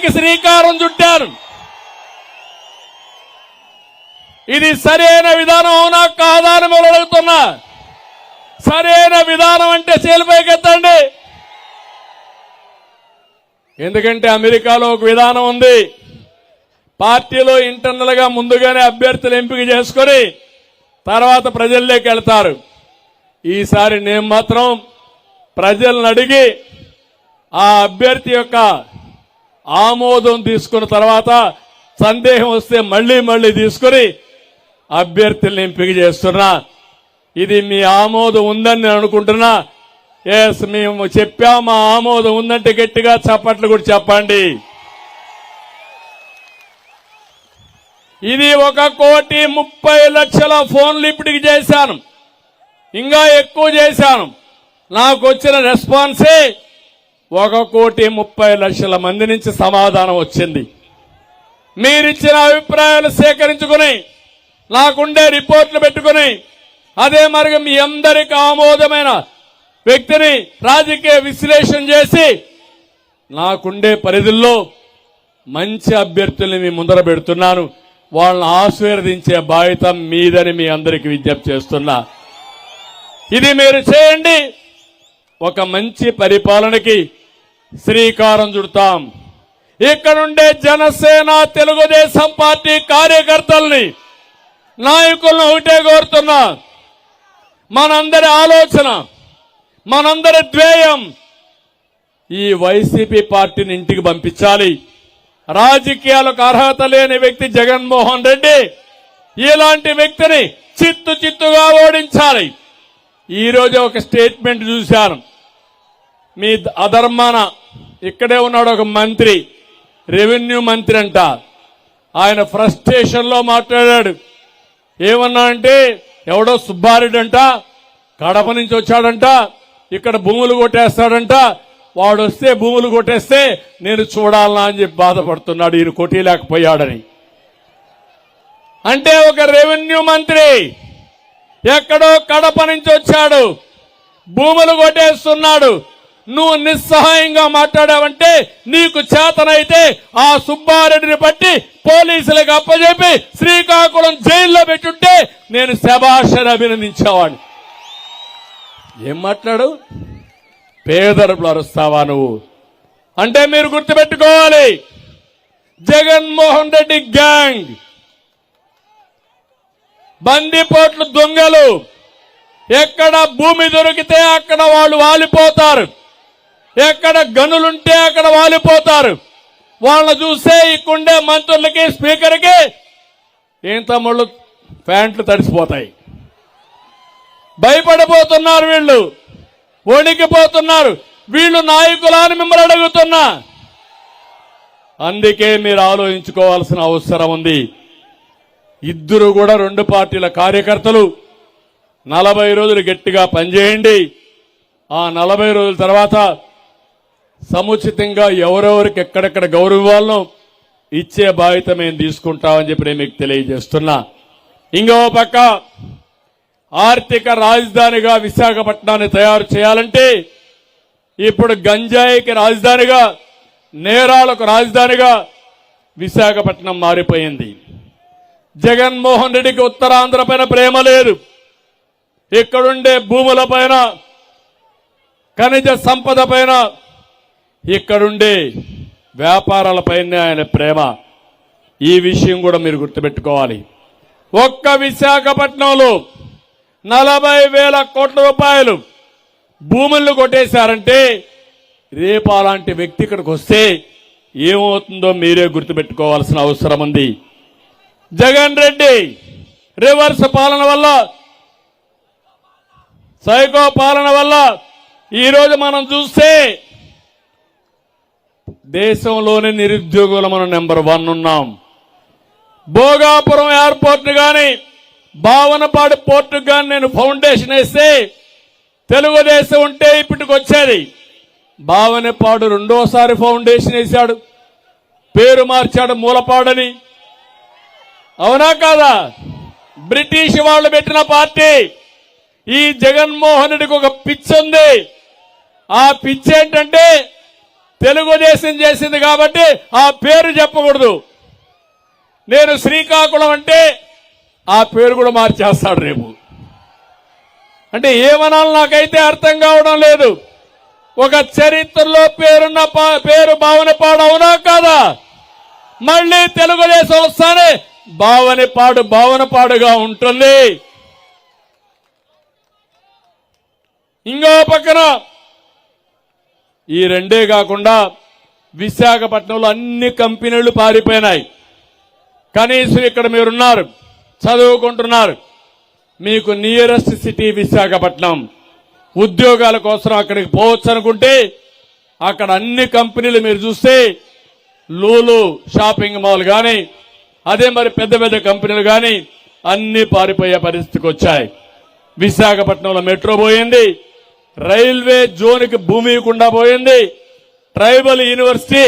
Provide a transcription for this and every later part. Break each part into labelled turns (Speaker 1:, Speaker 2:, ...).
Speaker 1: దానికి శ్రీకారం చుట్టారు. ఇది సరైన విధానం అవునా కాదా అని మొదలు అడుగుతున్నా. సరైన విధానం అంటే చేలిపైకెత్తండి ఎందుకంటే అమెరికాలో ఒక విధానం ఉంది. పార్టీలో ఇంటర్నల్గా ముందుగానే అభ్యర్థులు ఎంపిక చేసుకుని తర్వాత ప్రజల్లోకి వెళ్తారు. ఈసారి నేను మాత్రం ప్రజలను అడిగి ఆ అభ్యర్థి యొక్క ఆమోదం తీసుకున్న తర్వాత సందేహం వస్తే మళ్ళీ మళ్ళీ తీసుకుని అభ్యర్థుల్ని ఎంపిక చేస్తున్నా. ఇది మీ ఆమోదం ఉందని నేను అనుకుంటున్నా. ఎస్ మేము చెప్పాం మా ఆమోదం ఉందంటే గట్టిగా చప్పట్లు కూడా చెప్పండి. ఇది ఒక కోటి ముప్పై లక్షల ఫోన్లు ఇప్పటికి చేశాను. ఇంకా ఎక్కువ చేశాను. నాకు వచ్చిన రెస్పాన్సే ఒక కోటి ముప్పై లక్షల మంది నుంచి సమాధానం వచ్చింది. మీరిచ్చిన అభిప్రాయాలు సేకరించుకుని నాకుండే రిపోర్ట్లు పెట్టుకుని అదే మరి మీ అందరికి ఆమోదమైన వ్యక్తిని రాజకీయ విశ్లేషణ చేసి నాకుండే పరిధుల్లో మంచి అభ్యర్థుల్ని మీ ముందర పెడుతున్నాను. వాళ్ళని ఆశీర్వదించే బాధ్యత మీదని మీ అందరికి విజ్ఞప్తి చేస్తున్నా. ఇది మీరు చేయండి. ఒక మంచి పరిపాలనకి శ్రీకారం చుడతాం. ఇక్కడుండే జనసేన తెలుగుదేశం పార్టీ కార్యకర్తల్ని నాయకులను ఒకటే కోరుతున్నా. మనందరి ఆలోచన మనందరి ధ్యేయం ఈ వైసీపీ పార్టీని ఇంటికి పంపించాలి. రాజకీయాలకు అర్హత లేని వ్యక్తి జగన్మోహన్ రెడ్డి ఇలాంటి వ్యక్తిని చిత్తు చిత్తుగా ఓడించాలి. ఈరోజు ఒక స్టేట్మెంట్ చూశాను. మీ అధర్మాన ఇక్కడే ఉన్నాడు ఒక మంత్రి రెవెన్యూ మంత్రి అంట. ఆయన ఫ్రస్ట్రేషన్లో మాట్లాడాడు. ఏమన్నా అంటే ఎవడో సుబ్బారెడ్డంట కడప నుంచి వచ్చాడంట ఇక్కడ భూములు కొట్టేస్తాడంట. వాడు వస్తే భూములు కొట్టేస్తే నేను చూడాలనా అని చెప్పి బాధపడుతున్నాడు. ఈయన కొట్టలేకపోయాడని అంటే ఒక రెవెన్యూ మంత్రి ఎక్కడో కడప నుంచి వచ్చాడు. భూములు కొట్టేస్తున్నాడు. నువ్వు నిస్సహాయంగా మాట్లాడావంటే నీకు చేతనైతే ఆ సుబ్బారెడ్డిని బట్టి పోలీసులకు అప్పజెప్పి శ్రీకాకుళం జైల్లో పెట్టుంటే నేను శభాషను అభినందించేవాడిని. ఏం మాట్లాడు పేదరుపులు అరుస్తావా నువ్వు? అంటే మీరు గుర్తుపెట్టుకోవాలి. జగన్మోహన్ రెడ్డి గ్యాంగ్. బందిపోట్లు దొంగలు. ఎక్కడ భూమి దొరికితే అక్కడ వాళ్ళు వాలిపోతారు. ఎక్కడ గనులుంటే అక్కడ వాలిపోతారు. వాళ్ళని చూస్తే ఇక్కడుండే మంత్రులకి స్పీకర్కి ఏం తమ్ముళ్ళు? ప్యాంట్లు తడిసిపోతాయి. భయపడిపోతున్నారు వీళ్ళు. వణికిపోతున్నారు. వీళ్ళు నాయకులని మిమ్మల్ని అడుగుతున్నా. అందుకే మీరు ఆలోచించుకోవాల్సిన అవసరం ఉంది. ఇద్దరు కూడా రెండు పార్టీల కార్యకర్తలు. నలభై రోజులు గట్టిగా పనిచేయండి. ఆ నలభై రోజుల తర్వాత సముచితంగా ఎవరెవరికి ఎక్కడెక్కడ గౌరవాలను ఇచ్చే బాధ్యత మేము తీసుకుంటామని చెప్పి నేను మీకు తెలియజేస్తున్నా. ఇంకో పక్క ఆర్థిక రాజధానిగా విశాఖపట్నాన్ని తయారు చేయాలంటే ఇప్పుడు గంజాయికి రాజధానిగా నేరాలకు రాజధానిగా విశాఖపట్నం మారిపోయింది. జగన్మోహన్ రెడ్డికి ఉత్తరాంధ్ర పైన ప్రేమ లేదు. ఇక్కడుండే భూముల పైన ఖనిజ సంపద పైన ఇక్కడుండే వ్యాపారాలపైనే ఆయన ప్రేమ. ఈ విషయం కూడా మీరు గుర్తుపెట్టుకోవాలి. ఒక్క విశాఖపట్నంలో నలభై వేల కోట్ల రూపాయలు భూములను కొట్టేశారంటే రేపు అలాంటి వ్యక్తి ఇక్కడికి వస్తే ఏమవుతుందో మీరే గుర్తుపెట్టుకోవాల్సిన అవసరం ఉంది. జగన్ రెడ్డి రివర్స్ పాలన వల్ల సైకో పాలన వల్ల ఈరోజు మనం చూస్తే దేశంలోనే నిరుద్యోగులు మనం నెంబర్ వన్ ఉన్నాం. భోగాపురం ఎయిర్పోర్ట్ గాని భావనపాడు పోర్టు కానీ నేను ఫౌండేషన్ వేస్తే తెలుగుదేశం ఉంటే ఇప్పటికి వచ్చేది భావనపాడు రెండోసారి ఫౌండేషన్ వేశాడు. పేరు మార్చాడు మూలపాడని. అవునా కాదా? బ్రిటిష్ వాళ్ళు పెట్టిన పార్టీ ఈ జగన్మోహన్ రెడ్డికి ఒక పిచ్ ఉంది ఆ పిచ్ ఏంటంటే తెలుగుదేశం చేసింది కాబట్టి ఆ పేరు చెప్పకూడదు. నేను శ్రీకాకుళం అంటే ఆ పేరు కూడా మార్చేస్తాడు రేపు. అంటే ఏమనాలి నాకైతే అర్థం కావడం లేదు. ఒక చరిత్రలో పేరున్న పా- పేరు భావనపాడు అవునా కాదా? మళ్ళీ తెలుగుదేశం వస్తానే భావనపాడు భావనపాడుగా ఉంటుంది. ఇంకో పక్కన ఈ రెండే కాకుండా విశాఖపట్నంలో అన్ని కంపెనీలు పారిపోయినాయి. కనీసం ఇక్కడ మీరున్నారు చదువుకుంటున్నారు. మీకు నియరెస్ట్ సిటీ విశాఖపట్నం. ఉద్యోగాల కోసం అక్కడికి పోవచ్చు అనుకుంటే అక్కడ అన్ని కంపెనీలు మీరు చూస్తే లూలు షాపింగ్ మాల్ కానీ అదే మరి పెద్ద పెద్ద కంపెనీలు కానీ అన్ని పారిపోయే పరిస్థితికి వచ్చాయి. విశాఖపట్నంలో మెట్రో పోయింది రైల్వే జోన్కి భూమి ఇవ్వకుండా పోయింది. ట్రైబల్ యూనివర్సిటీ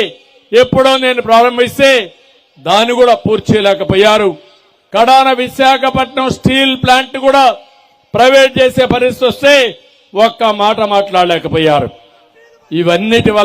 Speaker 1: ఎప్పుడో నేను ప్రారంభిస్తే దాన్ని కూడా పూర్తి చేయలేకపోయారు. కడాన విశాఖపట్నం స్టీల్ ప్లాంట్ కూడా ప్రైవేట్ చేసే పరిస్థితి వస్తే ఒక్క మాట మాట్లాడలేకపోయారు. ఇవన్నిటి వల్ల